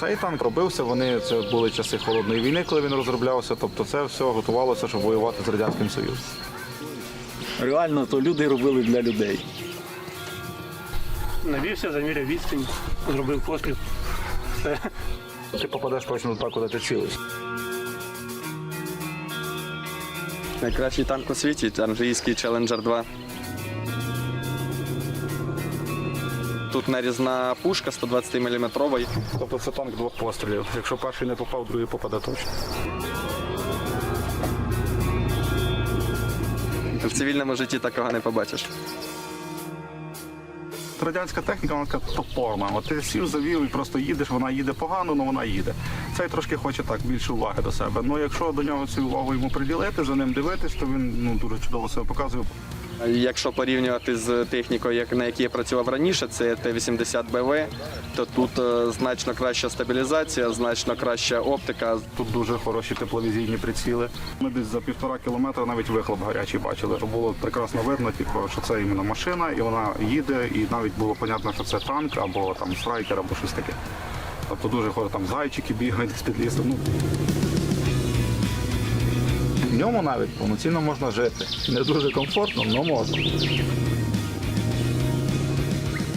Цей танк робився, вони це були часи холодної війни, коли він розроблявся. Тобто це все готувалося, щоб воювати з радянським Союзом. Реально, то люди робили для людей. Навівся, заміряв відстань, зробив постріл. Все. Ти попадеш точно туди, куди ти цілиш. Найкращий танк у світі англійський Challenger 2. Тут нарізна пушка 120 мм. Тобто це танк двох пострілів. Якщо перший не попав, другий попаде точно. В цивільному житті такого не побачиш. Радянська техніка, вона така топорна. От ти сів, завів і просто їдеш, вона їде погано, але вона їде. Цей трошки хоче так більше уваги до себе. Ну якщо до нього цю увагу йому приділити, за ним дивитись, то він ну дуже чудово себе показує. Якщо порівнювати з технікою, на якій я працював раніше, це Т-80БВ, то тут е, значно краща стабілізація, значно краща оптика. Тут дуже хороші тепловізійні приціли. Ми десь за півтора кілометра навіть вихлоп гарячий бачили. Було прекрасно видно, типу, що це іменно машина, і вона їде, і навіть було зрозуміло, що це танк або там страйкер, або щось таке. Тобто дуже хорошо, там зайчики бігають з під лісу. Ну, ньому навіть повноцінно можна жити. Не дуже комфортно, але можна.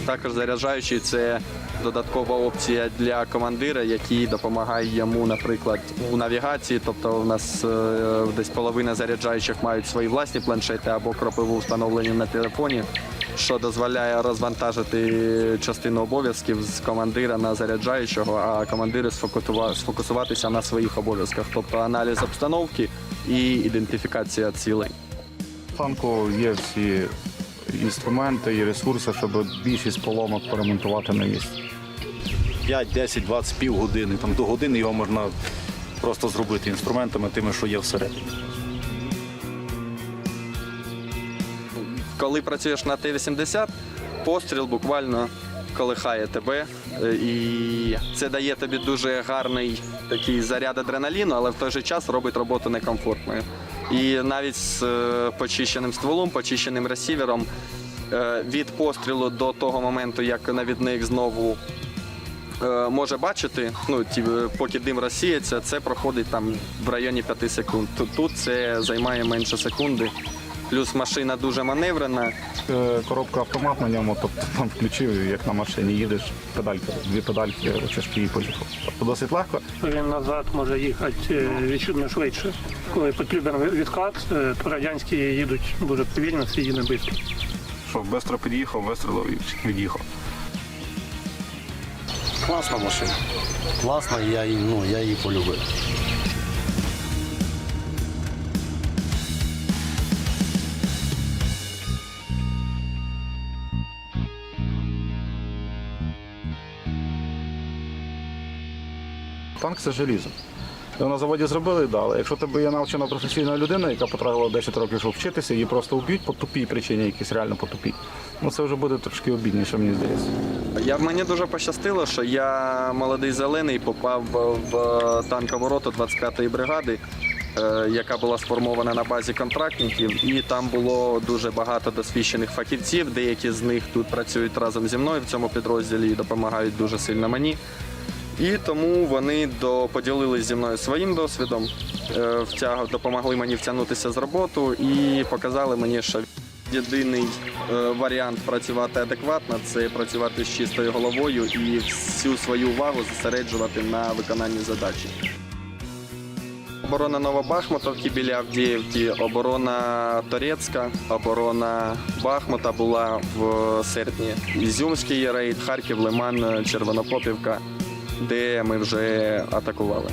Також заряджаючий це додаткова опція для командира, який допомагає йому, наприклад, у навігації. Тобто, у нас е, десь половина заряджаючих мають свої власні планшети або кропиву встановлені на телефоні, що дозволяє розвантажити частину обов'язків з командира на заряджаючого, а командири сфокусуватися на своїх обов'язках, тобто аналіз обстановки і ідентифікація цілей. В танку є всі інструменти і ресурси, щоб більшість поломок поремонтувати на місці. 5, 10, 20, пів години. Там до години його можна просто зробити інструментами, тими, що є всередині. Коли працюєш на Т-80, постріл буквально колихає тебе. е, І це дає тобі дуже гарний такий заряд адреналіну, але в той же час робить роботу некомфортною. І навіть з е, почищеним стволом, почищеним ресівером е, від пострілу до того моменту, як навідник знову може бачити, ну ті, поки дим розсіється, це проходить там в районі 5 секунд. Тут це займає менше секунди. Плюс машина дуже маневрена. Е, Коробка автомат на ньому, тобто там включив, як на машині їдеш, педальки, дві педальки, рычажки і поїхав. Тобто досить легко. Він назад може їхати е, відчутно швидше. Коли потрібен відкат, е, то радянські їдуть дуже повільно, всі їде швидко. Що швидко під'їхав, вистрілив і від'їхав. Класна машина. Класна, я її, ну, я її полюбив. Танк це желізо. Його на заводі зробили, да, але якщо тебе є навчена професійна людина, яка потратила 10 років, щоб вчитися, її просто вб'ють по тупій причині, якісь реально по тупій. Ну це вже буде трошки обідніше, мені здається. Я мені дуже пощастило, що я молодий зелений попав в танкову роту 25-ї бригади, е, яка була сформована на базі контрактників, і там було дуже багато досвідчених фахівців. Деякі з них тут працюють разом зі мною в цьому підрозділі і допомагають дуже сильно мені. І тому вони до, поділились зі мною своїм досвідом, е, допомогли мені втягнутися з роботу і показали мені, що єдиний е, варіант працювати адекватно це працювати з чистою головою і всю свою увагу зосереджувати на виконанні задачі. Оборона Новобахмутовки біля Авдіївки, оборона Торецька, оборона Бахмута була в серпні. Ізюмський рейд, Харків, Лиман, Червонопопівка, де ми вже атакували.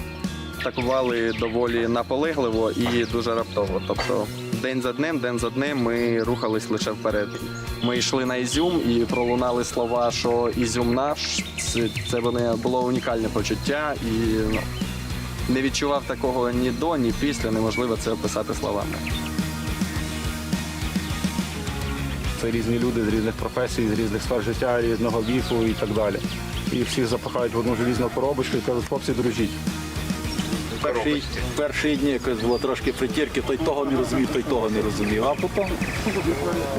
Атакували доволі наполегливо і дуже раптово. Тобто день за днем, день за днем ми рухались лише вперед. Ми йшли на Ізюм і пролунали слова, що Ізюм наш. Це, було унікальне почуття і ну, не відчував такого ні до, ні після. Неможливо це описати словами. Це різні люди з різних професій, з різних сфер життя, різного віку і так далі. І всіх запихають в одну желізну коробочку і кажуть, хлопці, дружіть. Перші, перші дні якось було трошки притірки, той того не розумів, той того не розумів. А потім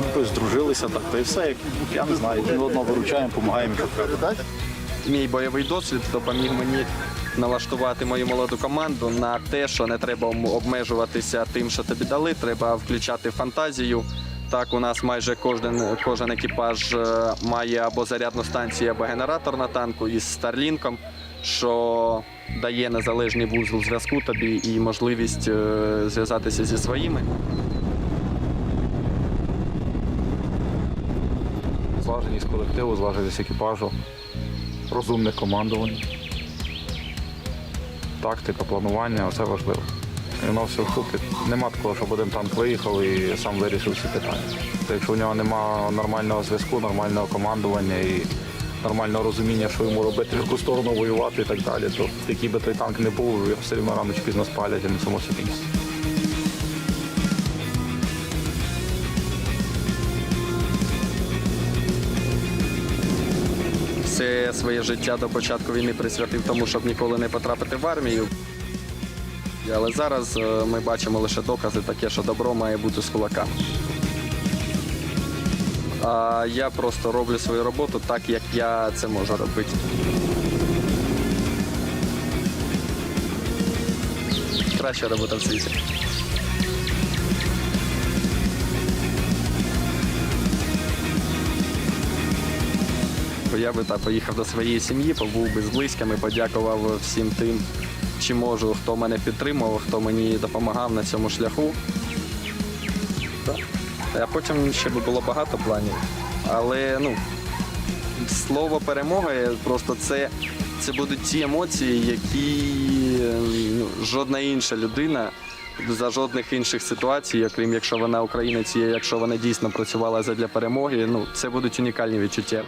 якось здружилися так, та й все. Як, я не знаю, один одного виручаємо, допомагаємо, мій бойовий досвід допоміг мені налаштувати мою молоду команду на те, що не треба обмежуватися тим, що тобі дали, треба включати фантазію. Так, у нас майже кожен, кожен екіпаж е, має або зарядну станцію, або генератор на танку із Старлінком, що дає незалежний вузол зв'язку тобі і можливість е, зв'язатися зі своїми. Злаженість колективу, злаженість екіпажу, розумне командування, тактика, планування це важливо. І воно все вкупі. Нема такого, щоб один танк виїхав і сам вирішив всі питання. То якщо в нього немає нормального зв'язку, нормального командування і нормального розуміння, що йому робити, в яку сторону воювати і так далі, то який би той танк не був, його все одно рано чи пізно спалять і на цьому все кінці. Все своє життя до початку війни присвятив тому, щоб ніколи не потрапити в армію. Але зараз е, ми бачимо лише докази таке, що добро має бути з кулака. А я просто роблю свою роботу так, як я це можу робити. Краща робота в світі. Я би так поїхав до своєї сім'ї, побув би з близькими, подякував всім тим, чи можу, хто мене підтримував, хто мені допомагав на цьому шляху. А потім ще було багато планів. Але ну, слово перемога просто це, це будуть ті емоції, які ну, жодна інша людина за жодних інших ситуацій, окрім якщо вона українець, і якщо вона дійсно працювала задля перемоги, ну це будуть унікальні відчуття.